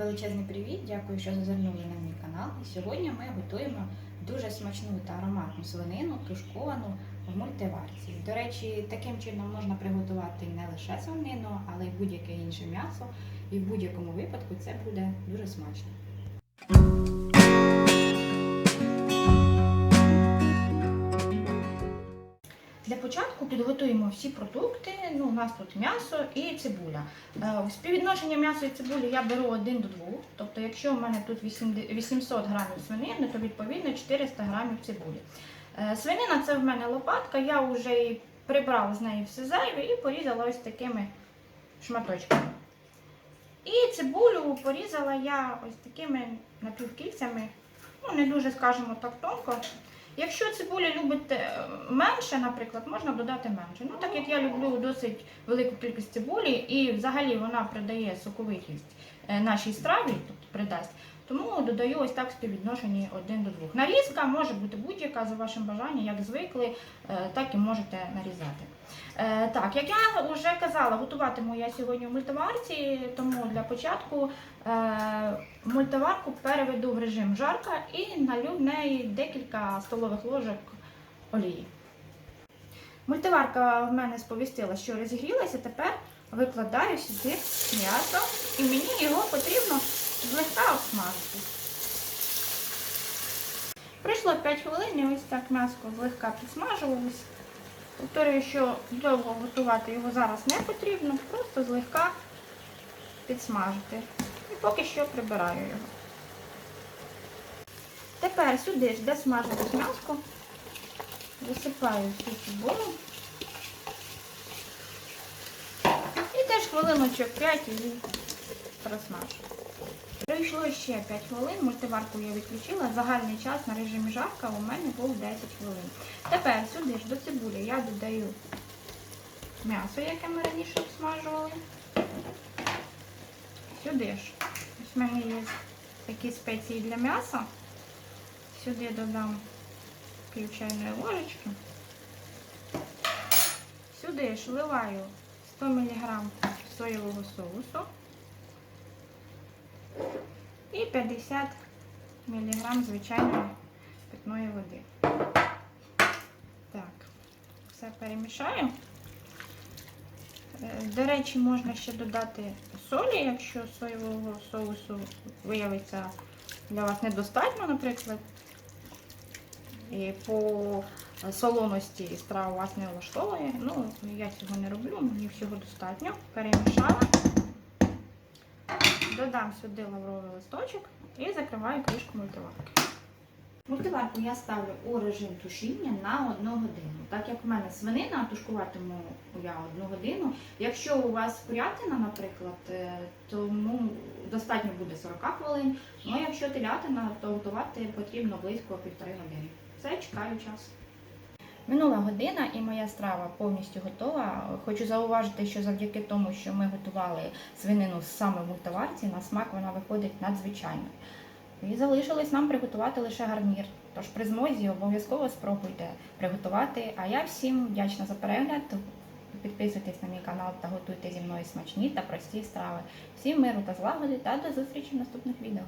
величезний привіт! Дякую, що зазирнули на мій канал. І сьогодні ми готуємо дуже смачну та ароматну свинину, тушковану в мультиварці. До речі, таким чином можна приготувати не лише свинину, але й будь-яке інше м'ясо. І в будь-якому випадку це буде дуже смачно. Початку підготуємо всі продукти. Ну, у нас тут м'ясо і цибуля. Е, Співвідношення м'яса і цибулі я беру 1 до 2. Тобто, якщо в мене тут 800 грамів свинини, то відповідно 400 грамів цибулі. Е, Свинина це в мене лопатка, я вже і прибрала з неї все зайве і порізала ось такими шматочками. І цибулю порізала я ось такими напівкільцями, ну не дуже, скажімо так, тонко. Якщо цибуля любите менше, наприклад, можна додати менше. Ну, так як я люблю досить велику кількість цибулі, і взагалі вона придає соковитість е, нашій страві, тобто придасть, тому додаю ось так співвідношенні 1 до 2. Нарізка може бути будь-яка за вашим бажанням, як звикли, е, так і можете нарізати. Е, Так, як я вже казала, готуватиму я сьогодні в мультиварці, тому для початку е, мультиварку переведу в режим жарка і налю в неї декілька столових ложок олії. Мультиварка в мене сповістила, що розігрілася, тепер викладаю сюди м'ясо і мені його потрібно злегка обсмажити. Пройшло 5 хвилин і ось так м'ясо злегка підсмажувалось. Повторюю, що довго готувати його зараз не потрібно, просто злегка підсмажити. І поки що прибираю його. Тепер сюди ж, де смажилось м'ясо, висипаю всю цибулю. І теж хвилиночок 5 і просмажу. Пройшло ще 5 хвилин, мультиварку я відключила. Загальний час на режимі жарка у мене був 10 хвилин. Тепер сюди ж до цибулі я додаю м'ясо, яке ми раніше обсмажували. Сюди ж. Ось в мене є такі спеції для м'яса. Сюди додам пів чайної ложечки. Сюди ж вливаю 100 мг соєвого соусу і 50 мг звичайної питної води. Так, все перемішаю. Е, До речі, можна ще додати солі, якщо соєвого соусу виявиться для вас недостатньо, наприклад. І по солоності страва вас не влаштовує. Ну, я цього не роблю, мені всього достатньо. Перемішала. Додам сюди лавровий листочок і закриваю кришку мультиварки. Мультиварку я ставлю у режим тушіння на 1 годину. Так як в мене свинина, тушкуватиму я 1 годину. Якщо у вас курятина, наприклад, е, тому достатньо буде 40 хвилин. Ну якщо телятина, то готувати потрібно близько півтори години. Все, чекаю час. Минула година і моя страва повністю готова. Хочу зауважити, що завдяки тому, що ми готували свинину саме в мультиварці, на смак вона виходить надзвичайно. І залишилось нам приготувати лише гарнір. Тож при змозі обов'язково спробуйте приготувати. А я всім вдячна за перегляд. Підписуйтесь на мій канал та готуйте зі мною смачні та прості страви. Всім миру та злагоди та до зустрічі в наступних відео.